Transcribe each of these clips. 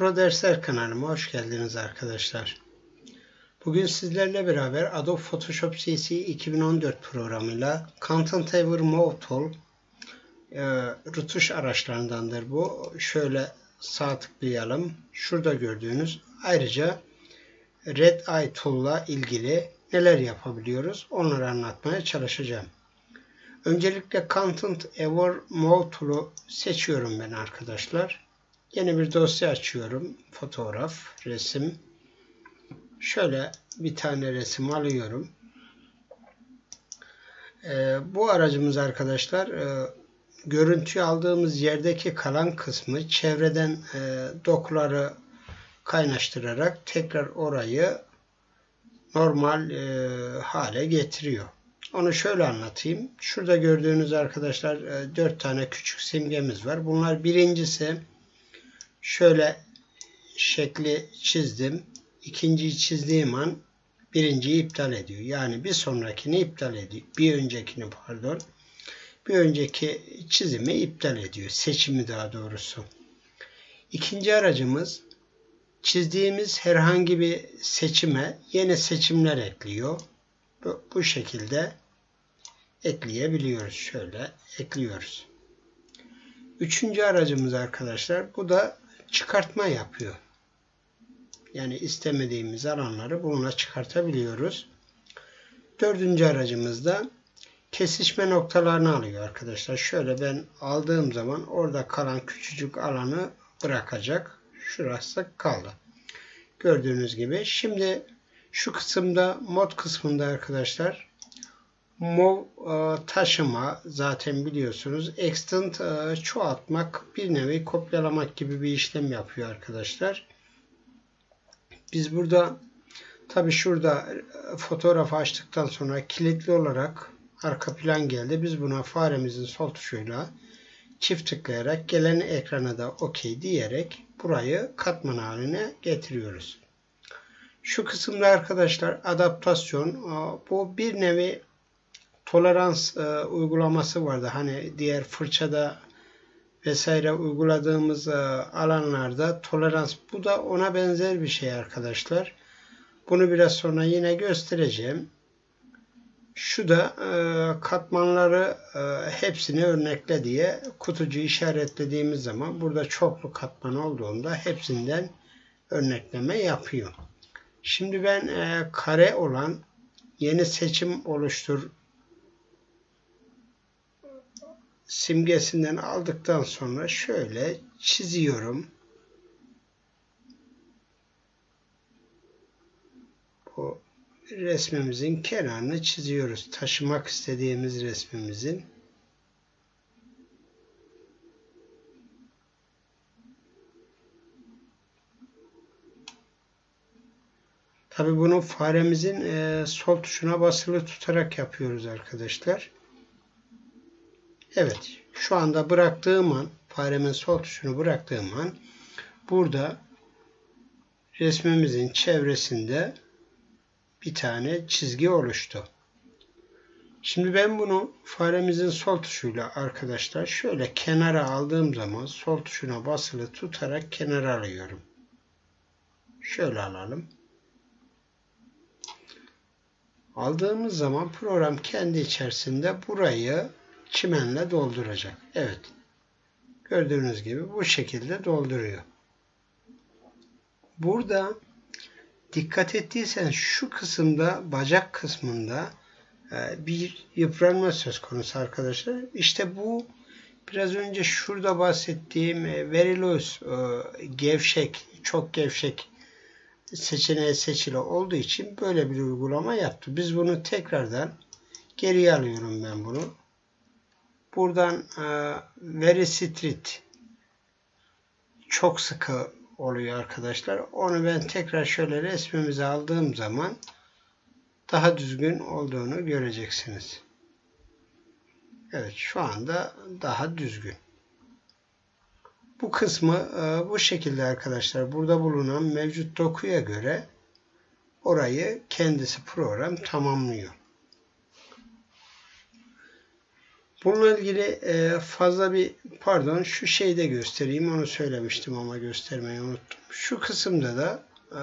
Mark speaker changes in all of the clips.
Speaker 1: Pro Dersler kanalıma hoş geldiniz arkadaşlar. Bugün sizlerle beraber Adobe Photoshop CC 2014 programıyla Content Aware Move Tool e, rütuş araçlarındandır bu. Şöyle sağ tıklayalım. Şurada gördüğünüz ayrıca Red Eye Tool'la ilgili neler yapabiliyoruz onları anlatmaya çalışacağım. Öncelikle Content Aware Move Tool'u seçiyorum ben arkadaşlar. Yeni bir dosya açıyorum. Fotoğraf, resim. Şöyle bir tane resim alıyorum. Ee, bu aracımız arkadaşlar e, görüntü aldığımız yerdeki kalan kısmı çevreden e, dokuları kaynaştırarak tekrar orayı normal e, hale getiriyor. Onu şöyle anlatayım. Şurada gördüğünüz arkadaşlar e, 4 tane küçük simgemiz var. Bunlar birincisi şöyle şekli çizdim. İkinciyi çizdiğim an birinciyi iptal ediyor. Yani bir sonrakini iptal ediyor. Bir öncekini pardon. Bir önceki çizimi iptal ediyor. Seçimi daha doğrusu. İkinci aracımız çizdiğimiz herhangi bir seçime yeni seçimler ekliyor. Bu, bu şekilde ekleyebiliyoruz. Şöyle ekliyoruz. Üçüncü aracımız arkadaşlar bu da çıkartma yapıyor. Yani istemediğimiz alanları bununla çıkartabiliyoruz. Dördüncü aracımızda kesişme noktalarını alıyor arkadaşlar. Şöyle ben aldığım zaman orada kalan küçücük alanı bırakacak. Şurası kaldı. Gördüğünüz gibi. Şimdi şu kısımda mod kısmında arkadaşlar mov e, taşıma zaten biliyorsunuz. Extend e, çoğaltmak bir nevi kopyalamak gibi bir işlem yapıyor arkadaşlar. Biz burada tabi şurada e, fotoğrafı açtıktan sonra kilitli olarak arka plan geldi. Biz buna faremizin sol tuşuyla çift tıklayarak gelen ekrana da OK diyerek burayı katman haline getiriyoruz. Şu kısımda arkadaşlar adaptasyon bu bir nevi tolerans e, uygulaması vardı. Hani diğer fırçada vesaire uyguladığımız e, alanlarda tolerans bu da ona benzer bir şey arkadaşlar. Bunu biraz sonra yine göstereceğim. Şu da e, katmanları e, hepsini örnekle diye kutucu işaretlediğimiz zaman burada çoklu katman olduğunda hepsinden örnekleme yapıyor. Şimdi ben e, kare olan yeni seçim oluştur simgesinden aldıktan sonra şöyle çiziyorum. Bu resmimizin kenarını çiziyoruz. Taşımak istediğimiz resmimizin. Tabi bunu faremizin e, sol tuşuna basılı tutarak yapıyoruz arkadaşlar. Evet. Şu anda bıraktığım an faremin sol tuşunu bıraktığım an burada resmimizin çevresinde bir tane çizgi oluştu. Şimdi ben bunu faremizin sol tuşuyla arkadaşlar şöyle kenara aldığım zaman sol tuşuna basılı tutarak kenara alıyorum. Şöyle alalım. Aldığımız zaman program kendi içerisinde burayı çimenle dolduracak. Evet. Gördüğünüz gibi bu şekilde dolduruyor. Burada dikkat ettiysen şu kısımda bacak kısmında e, bir yıpranma söz konusu arkadaşlar. İşte bu biraz önce şurada bahsettiğim e, loose, e, gevşek, çok gevşek seçeneği seçili olduğu için böyle bir uygulama yaptı. Biz bunu tekrardan geriye alıyorum ben bunu. Buradan e, strict çok sıkı oluyor arkadaşlar. Onu ben tekrar şöyle resmimizi aldığım zaman daha düzgün olduğunu göreceksiniz. Evet şu anda daha düzgün. Bu kısmı e, bu şekilde arkadaşlar. Burada bulunan mevcut dokuya göre orayı kendisi program tamamlıyor. Bununla ilgili e, fazla bir pardon şu şeyde göstereyim onu söylemiştim ama göstermeyi unuttum. Şu kısımda da e,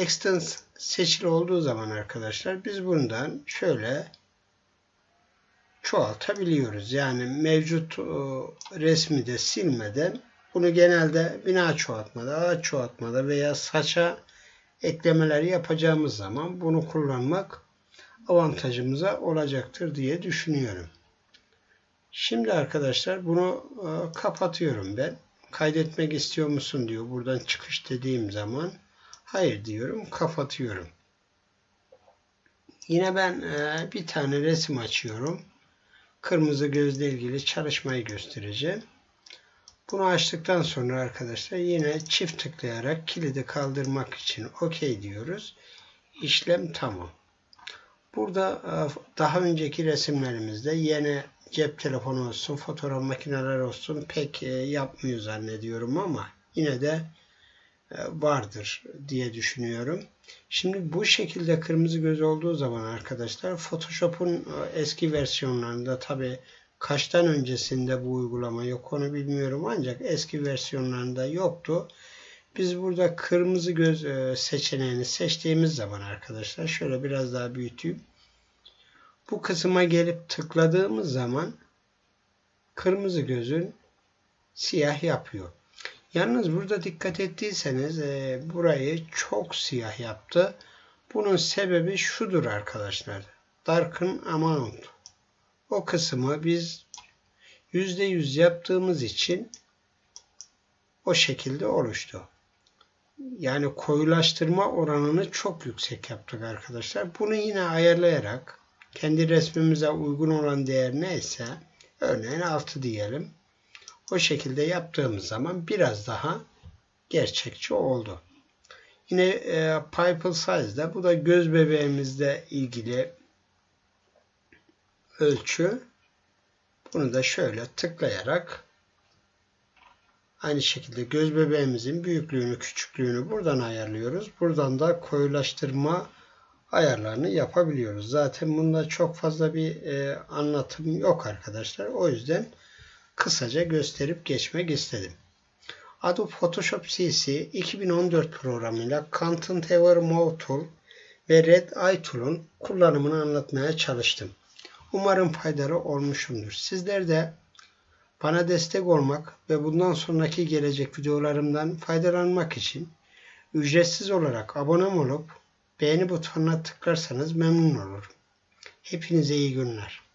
Speaker 1: extends seçili olduğu zaman arkadaşlar biz bundan şöyle çoğaltabiliyoruz. Yani mevcut e, resmi de silmeden bunu genelde bina çoğaltmada, ağaç çoğaltmada veya saça eklemeleri yapacağımız zaman bunu kullanmak avantajımıza olacaktır diye düşünüyorum. Şimdi arkadaşlar bunu e, kapatıyorum ben. Kaydetmek istiyor musun diyor. Buradan çıkış dediğim zaman hayır diyorum. Kapatıyorum. Yine ben e, bir tane resim açıyorum. Kırmızı gözle ilgili çalışmayı göstereceğim. Bunu açtıktan sonra arkadaşlar yine çift tıklayarak kilidi kaldırmak için OK diyoruz. İşlem tamam. Burada e, daha önceki resimlerimizde yine cep telefonu olsun, fotoğraf makineler olsun pek e, yapmıyor zannediyorum ama yine de e, vardır diye düşünüyorum. Şimdi bu şekilde kırmızı göz olduğu zaman arkadaşlar Photoshop'un eski versiyonlarında tabi kaçtan öncesinde bu uygulama yok onu bilmiyorum ancak eski versiyonlarında yoktu. Biz burada kırmızı göz seçeneğini seçtiğimiz zaman arkadaşlar şöyle biraz daha büyüteyim. Bu kısma gelip tıkladığımız zaman kırmızı gözün siyah yapıyor. Yalnız burada dikkat ettiyseniz e, burayı çok siyah yaptı. Bunun sebebi şudur arkadaşlar. Darken amount. O kısmı biz %100 yaptığımız için o şekilde oluştu. Yani koyulaştırma oranını çok yüksek yaptık arkadaşlar. Bunu yine ayarlayarak kendi resmimize uygun olan değer neyse örneğin 6 diyelim. O şekilde yaptığımız zaman biraz daha gerçekçi oldu. Yine e, Pupil Size'da bu da göz bebeğimizle ilgili ölçü. Bunu da şöyle tıklayarak aynı şekilde göz bebeğimizin büyüklüğünü, küçüklüğünü buradan ayarlıyoruz. Buradan da koyulaştırma ayarlarını yapabiliyoruz. Zaten bunda çok fazla bir e, anlatım yok arkadaşlar. O yüzden kısaca gösterip geçmek istedim. Adobe Photoshop CC 2014 programıyla Content Ever Move Tool ve Red Eye Tool'un kullanımını anlatmaya çalıştım. Umarım faydalı olmuşumdur. Sizler de bana destek olmak ve bundan sonraki gelecek videolarımdan faydalanmak için ücretsiz olarak abone olup beğeni butonuna tıklarsanız memnun olurum. Hepinize iyi günler.